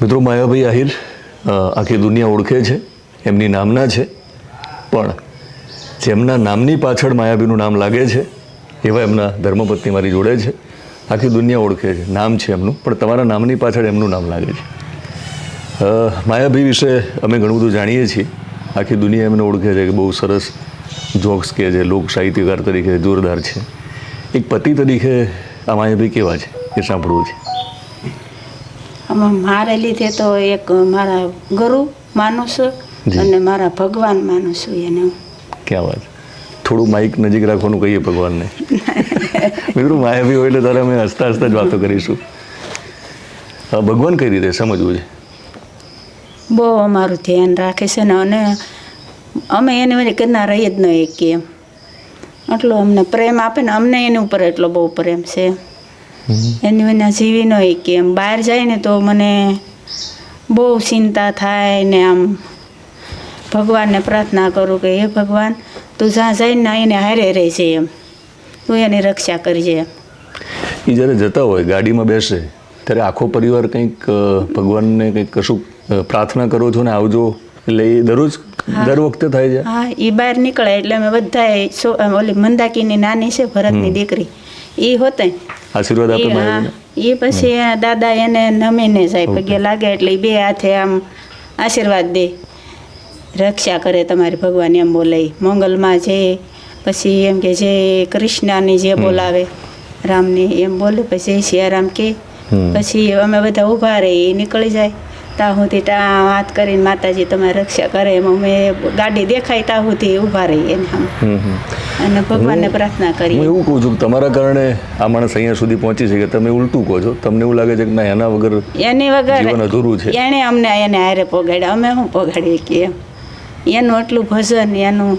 મિત્રો માયાભાઈ આહિર આખી દુનિયા ઓળખે છે, એમની નામના છે, પણ જેમના નામની પાછળ માયાભાઈનું નામ લાગે છે, એવા એમના ધર્મપત્ની મારી જોડે છે, આખી દુનિયા ઓળખે છે, નામ છે એમનું, પણ તમારા નામની પાછળ એમનું નામ લાગે છે. માયાભી વિશે અમે ઘણું બધું જાણીએ છીએ, આખી દુનિયા એમને ઓળખે છે કે બહુ સરસ જોક્સ કહે છે, લોક સાહિત્યકાર તરીકે જોરદાર છે. એક પતિ તરીકે આ માયાભાઈ કેવા છે, એ સાંભળવું છે. આમાં મારે લીધે તો એક મારા ગુરુ માનું છું અને મારા ભગવાન માનું છું એને. ક્યાં વાત? થોડું માઇક નજીક રાખવાનું કહીએ ભગવાનને. મિત્રો માયાવી હોય એટલે તારે અમે હસતા હસતા જ વાતો કરીશું. ભગવાન કઈ રીતે સમજવું છે? બહુ અમારું ધ્યાન રાખે છે ને અને અમે એને વચ્ચે કદના રહીએ જ નહીં કે એમ એટલો અમને પ્રેમ આપે ને અમને એની ઉપર એટલો બહુ પ્રેમ છે. એની વિના જીવી ન કે એમ બહાર જાય ને તો મને બહુ ચિંતા થાય ને આમ ભગવાનને પ્રાર્થના કરું કે હે ભગવાન તું જ્યાં જઈને ને એને હારે રહેજે એમ. તું એની રક્ષા કરજે એમ. એ જ્યારે જતા હોય ગાડીમાં બેસે ત્યારે આખો પરિવાર કંઈક ભગવાનને કંઈક કશું પ્રાર્થના કરો છો ને આવજો. એટલે એ દરરોજ દર વખતે થાય છે? હા એ બહાર નીકળે એટલે અમે બધા ઓલી મંદાકીની નાની છે ભરતની દીકરી. એ હોતે. આશીર્વાદ આપે માયાવીને પછી દાદા એને નમીને જાય. પગે લાગે એટલે બે હાથે આમ આશીર્વાદ દે. રક્ષા કરે તમારી ભગવાન એમ બોલે. ઈ. મંગલમાં જે પછી એમ કે જે કૃષ્ણની જે બોલાવે રામની એમ બોલે પછી સિયારામ કે. પછી અમે બધા ઊભા રહીએ નીકળી જાય. ત્યાં સુધી ત્યાં વાત કરીને માતાજી તમારી રક્ષા કરે એમ અમે ગાડી દેખાય ત્યાં સુધી ઊભા રહીએ એને આમ અને ભગવાનને પ્રાર્થના હું એવું કહું છું કે તમારા કારણે આ માણસ અહીંયા સુધી પહોંચી છે કે તમે ઉલટું કહો છો. તમને એવું લાગે છે કે ના એના વગર એની વગર જીવન અધૂરું છે. એણે અમને એને હારે પોગાડ્યા. અમે શું પોગાડીએ કે એનું એટલું ભજન એનું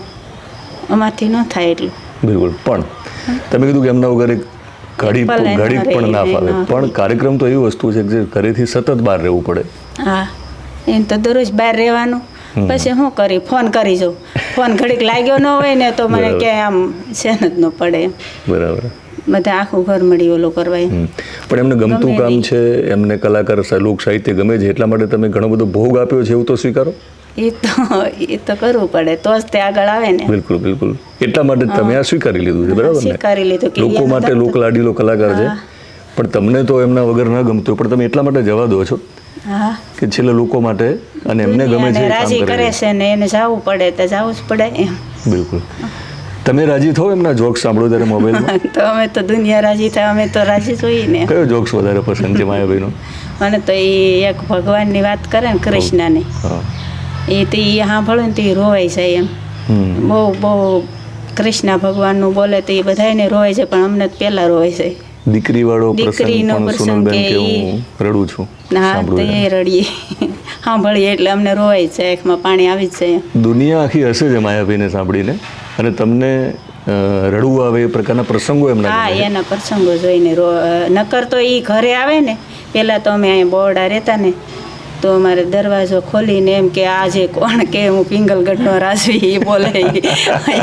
અમારથી ન થાય એટલું. બિલકુલ. પણ તમે કીધું કે એમના વગર એક ઘડી ઘડી પણ ના ફાવે. પણ કાર્યક્રમ તો એવી વસ્તુ છે કે જે ઘરેથી સતત બહાર રહેવું પડે. હા. એમ તો દરરોજ બહાર રહેવાનું. પછી શું કરી? ફોન કરી જાઉં ફોન ઘડીક લાગ્યો ન હોય ને તો મને ક્યાંય આમ સહેન જ ન પડે બરાબર. બધા આખું ઘર મળી ઓલો કરવા પણ એમને ગમતું કામ છે એમને કલાકાર લોક સાહિત્ય ગમે છે એટલા માટે તમે ઘણો બધો ભોગ આપ્યો છે એવું તો સ્વીકારો? એ તો એ તો કરવું પડે તો જ તે આગળ આવે ને. બિલકુલ બિલકુલ. એટલા માટે તમે આ સ્વીકારી લીધું છે બરાબર સ્વીકારી લીધું લોકો માટે લોક લાડીલો કલાકાર છે. પણ તમને તો એમના વગર ન ગમતું પણ તમે એટલા માટે જવા દો છો. કે છેલ્લે લોકો માટે અને એમને ગમે છે રાજી કરે. છે ને એને જવું પડે તો જવું જ પડે એમ. બિલકુલ. તમે રાજી થો એમના જોક્સ સાંભળો ત્યારે મોબાઈલમાં? તો અમે તો દુનિયા રાજી થાય અમે તો રાજી જોઈએ ને. કયો જોક્સ વધારે પસંદ છે માયાભાઈનો? મને તો એ એક ભગવાનની વાત કરે ને કૃષ્ણની. એ તો એ સાંભળે ને તો એ રોવાઈ જાય એમ. બહુ બહુ કૃષ્ણ ભગવાનનું બોલે તો એ બધાને રોવાય છે પણ અમને પહેલાં રોવાય છે દીકરી વાળો પ્રસંગ દીકરીનો પણ પ્રસંગ કે હું રડું છું હા તો એ રડીએ. સાંભળીએ એટલે અમને રોવાય છે આંખમાં પાણી આવી જ જાય દુનિયા આખી હશે છે માયાભાઈને સાંભળીને. અને તમને રડવું આવે એ પ્રકારના પ્રસંગો એમના હા એના પ્રસંગો જોઈને રો નકર તો એ ઘરે આવે ને પહેલાં તો અમે અહીંયા બોરડા રહેતા ને તો અમારે દરવાજો ખોલીને એમ કે આજે કોણ કે હું પિંગલગઢનો રાજવી એ બોલે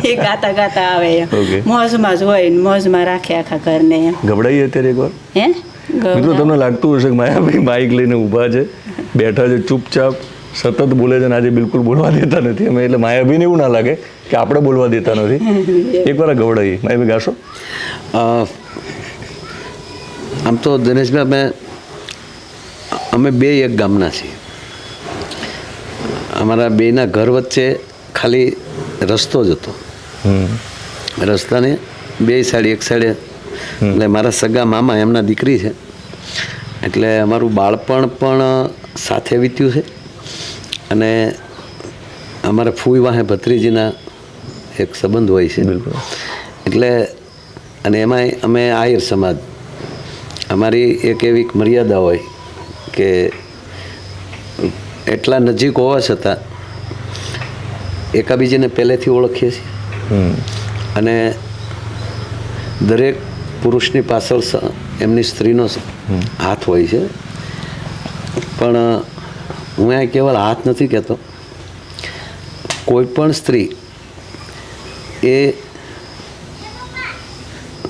એ ગાતા ગાતા આવે. મોજમાં જ હોય ને મોજમાં રાખે આખા ઘરને એમ. ગભરાઈએ અત્યારે એકવાર? હે? મિત્રો તમને લાગતું હશે કે માયાભાઈ બાઇક લઈને ઊભા છે બેઠા છે ચૂપચાપ સતત બોલે છે અને આજે બિલકુલ બોલવા દેતા નથી અમે એટલે માયાભીને એવું ના લાગે કે આપણે બોલવા દેતા નથી. એકવાર આ ગવડાઈએ માયાભાઈ ગાશો? આમ તો દિનેશભાઈ અમે અમે બે એક ગામના છીએ. અમારા બેના ઘર વચ્ચે ખાલી રસ્તો જ હતો. રસ્તાને બે સાઈડ એક સાઈડે. એટલે મારા સગા મામા એમના દીકરી છે. એટલે અમારું બાળપણ પણ સાથે વીત્યું છે. અને અમારા ફૂઈ વાહે ભત્રીજીના એક સંબંધ હોય છે. બિલકુલ. એટલે અને એમાંય અમે આહિર સમાજ. અમારી એક એવી એક મર્યાદા હોય કે એટલા નજીક હોવા છતાં એકાબીજીને પહેલેથી ઓળખીએ છીએ. અને દરેક પુરુષની પાછળ એમની સ્ત્રીનો હાથ હોય છે. પણ હું અહીંયા કેવળ હાથ નથી કહેતો. કોઈ પણ સ્ત્રી એ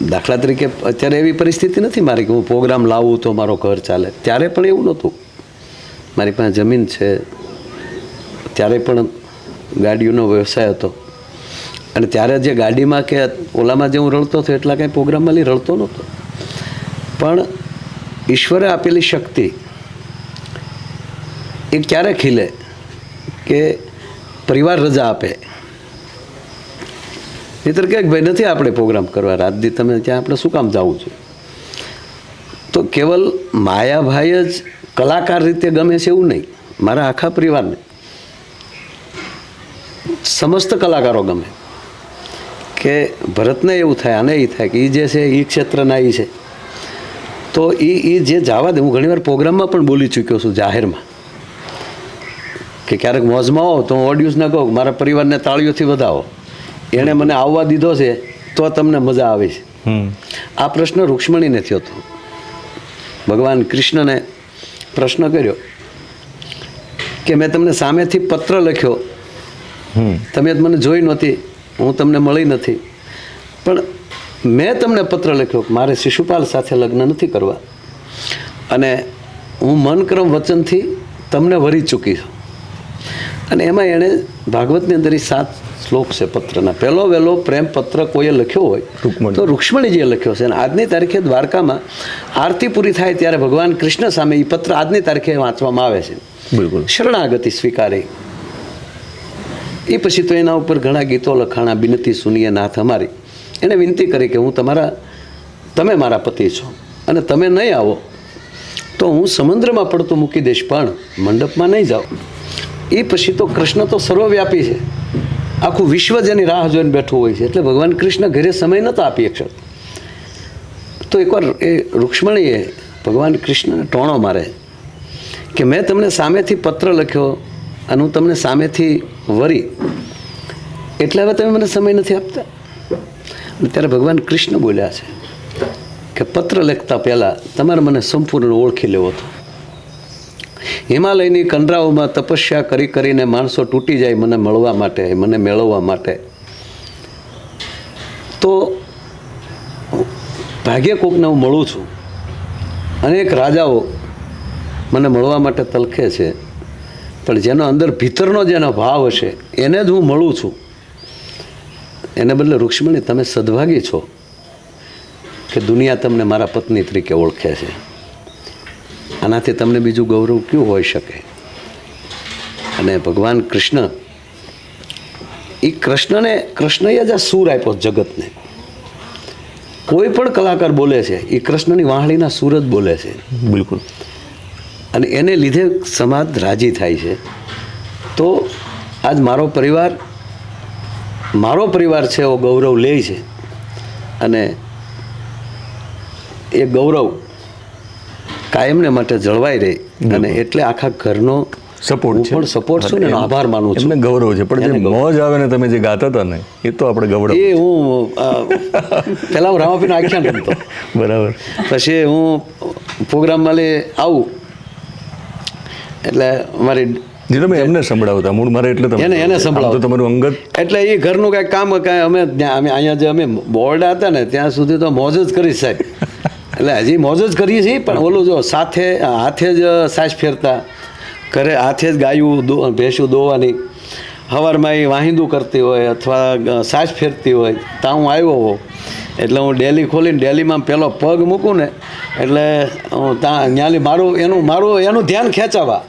દાખલા તરીકે અત્યારે એવી પરિસ્થિતિ નથી મારી કે હું પ્રોગ્રામ લાવું તો મારો ઘર ચાલે. ત્યારે પણ એવું નહોતું. મારી પાસે જમીન છે. ત્યારે પણ ગાડીઓનો વ્યવસાય હતો. અને ત્યારે જે ગાડીમાં કે ઓલામાં જે હું રડતો હતો, એટલા કાંઈ પ્રોગ્રામમાં લઈ રડતો નહોતો. પણ ઈશ્વરે આપેલી શક્તિ એ ક્યારે ખીલે કે પરિવાર રજા આપે. નહીતર કે ભાઈ નથી આપણે પ્રોગ્રામ કરવા રાત દી તમે ત્યાં આપણે શું કામ જવું છે? તો કેવલ માયાભાઈ જ કલાકાર રીતે ગમે છે એવું નહીં. મારા આખા પરિવારને. સમસ્ત કલાકારો ગમે. કે ભરતને એવું થાય, આને એ થાય કે એ જે છે એ ક્ષેત્રના એ છે. તો એ એ જે જવા દે, હું ઘણીવાર પ્રોગ્રામમાં પણ બોલી ચૂક્યો છું જાહેરમાં. કે ક્યારેક મોજમાં આવો તો હું ઓડિયન્સને કહું મારા પરિવારને તાળીઓથી વધાવો. એણે મને આવવા દીધો છે તો તમને મજા આવે છે. આ પ્રશ્ન રૂક્ષ્મણીને થયો હતો. ભગવાન કૃષ્ણને પ્રશ્ન કર્યો કે મેં તમને સામેથી પત્ર લખ્યો. તમે મને જોઈ નહોતી હું તમને મળી નથી. પણ મેં તમને પત્ર લખ્યો મારે શિશુપાલ સાથે લગ્ન નથી કરવા. અને હું મનક્રમ વચનથી તમને વરી ચૂકી છું. અને એમાં એણે ભાગવતની અંદર એ સાત શ્લોક છે પત્રના. પહેલો વહેલો પ્રેમ પત્ર કોઈએ લખ્યો હોય. તો રૂક્ષ્મણીજીએ લખ્યો છે અને આજની તારીખે દ્વારકામાં આરતી પૂરી થાય ત્યારે ભગવાન કૃષ્ણ સામે એ પત્ર આજની તારીખે વાંચવામાં આવે છે. બિલકુલ. શરણાગતિ સ્વીકારી. એ પછી તો એના ઉપર ઘણા ગીતો લખાણા બિનતી સુનીએ નાથ અમારી. એને વિનંતી કરી કે હું તમારા તમે મારા પતિ છો અને તમે નહીં આવો તો હું સમુદ્રમાં પડતું મૂકી દઈશ પણ મંડપમાં નહીં જાઓ એ પછી તો કૃષ્ણ તો સર્વવ્યાપી છે. આખું વિશ્વ જેની રાહ જોઈને બેઠું હોય છે. એટલે ભગવાન કૃષ્ણ ઘરે સમય નહોતો આપી એક તો એકવાર એ રૂક્ષ્મણીએ ભગવાન કૃષ્ણને ટોણો મારે કે મેં તમને સામેથી પત્ર લખ્યો અને હું તમને સામેથી વરી. એટલે હવે તમે મને સમય નથી આપતા. ત્યારે ભગવાન કૃષ્ણ બોલ્યા છે કે પત્ર લખતા પહેલાં તમારે મને સંપૂર્ણ ઓળખી લેવો હતો. હિમાલયની કંડરાઓમાં તપસ્યા કરી કરીને માણસો તૂટી જાય મને મળવા માટે, મને મેળવવા માટે. તો ભાગ્ય કોકને હું મળું છું. અનેક રાજાઓ મને મળવા માટે તલખે છે. પણ જેનો અંદર ભીતરનો જેનો ભાવ હશે, એને જ હું મળું છું. એને બદલે રૂક્ષ્મણી, તમે સદભાગી છો કે દુનિયા તમને મારા પત્ની તરીકે ઓળખે છે. આનાથી તમને બીજું ગૌરવ કયું હોઈ શકે? અને ભગવાન કૃષ્ણ એ કૃષ્ણને કૃષ્ણએ જ આ સૂર આપ્યો જગતને. કોઈ પણ કલાકાર બોલે છે એ કૃષ્ણની વાહળીના સૂર જ બોલે છે. બિલકુલ. અને એને લીધે સમાજ રાજી થાય છે. તો આજ મારો પરિવાર મારો પરિવાર છે એવો ગૌરવ લે છે. અને એ ગૌરવ કાયમને માટે જળવાઈ રહે અને એટલે આખા ઘરનો સપોર્ટ છે. પણ સપોર્ટ છું ને આભાર માનું છું. એમને ગૌરવ છે. પણ જે. મોજ આવે ને તમે જે ગાતા હતા ને એ તો આપણે ગૌરવ એ હું પહેલાં હું રામાપીનું આખ્યાન રમતો. બરાબર. પછી હું પ્રોગ્રામમાં લે આવું. એટલે મારી જે તમે એમને સંભળાવતા મૂળ મારે એટલે તમે એને- એને સંભળાવતો. તમારું અંગત એટલે એ ઘરનું કાંઈ કામ કાંઈ અમે ત્યાં અમે અહીંયા જે અમે બોર્ડ હતા ને ત્યાં સુધી તો મોજ જ કરી સાહેબ. એટલે હજી મોજ જ કરીએ છીએ, પણ ઓલું જો સાથે, હાથે જ સાસ ફેરતા, ઘરે હાથે જ ગાયું ભેંસું દોવાની સવારમાં એ વાહિંદું કરતી હોય અથવા સાસ ફેરતી હોય ત્યાં હું આવ્યો હોઉં. એટલે હું ડેલી ખોલીને ડેલીમાં પેલો પગ મૂકું ને, એટલે હું ત્યાં ન્યાલી મારું, એનું મારું, એનું ધ્યાન ખેંચાવા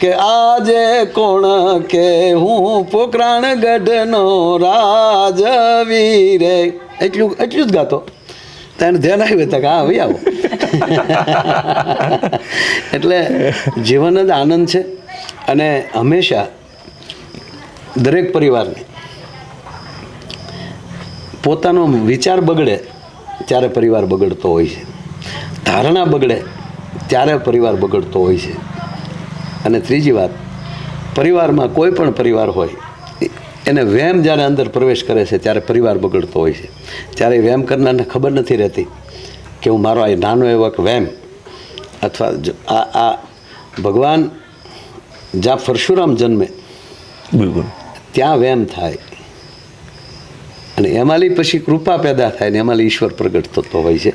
કે આજે કોણ કે હું પોકરાણ ગઢનો રાજવીરે. એટલું એટલું જ ગાતો. તેને ધ્યાન આવ્યું હતા કે હા, ભાઈ આવો. એટલે જીવન જ આનંદ છે અને હંમેશા દરેક પરિવારને પોતાનો વિચાર બગડે ત્યારે પરિવાર બગડતો હોય છે. ધારણા બગડે ત્યારે પરિવાર બગડતો હોય છે. અને ત્રીજી વાત, પરિવારમાં કોઈ પણ પરિવાર હોય એને વહેમ જ્યારે અંદર પ્રવેશ કરે છે ત્યારે પરિવાર બગડતો હોય છે. ત્યારે વહેમ કરનારને ખબર નથી રહેતી કે હું મારો આ નાનો એવો વહેમ અથવા આ આ ભગવાન જ્યાં પરશુરામ જન્મે બિલકુલ. ત્યાં વહેમ થાય. અને એમાંલી પછી કૃપા પેદા થાય ને એમાંથી ઈશ્વર પ્રગટ થતો હોય છે.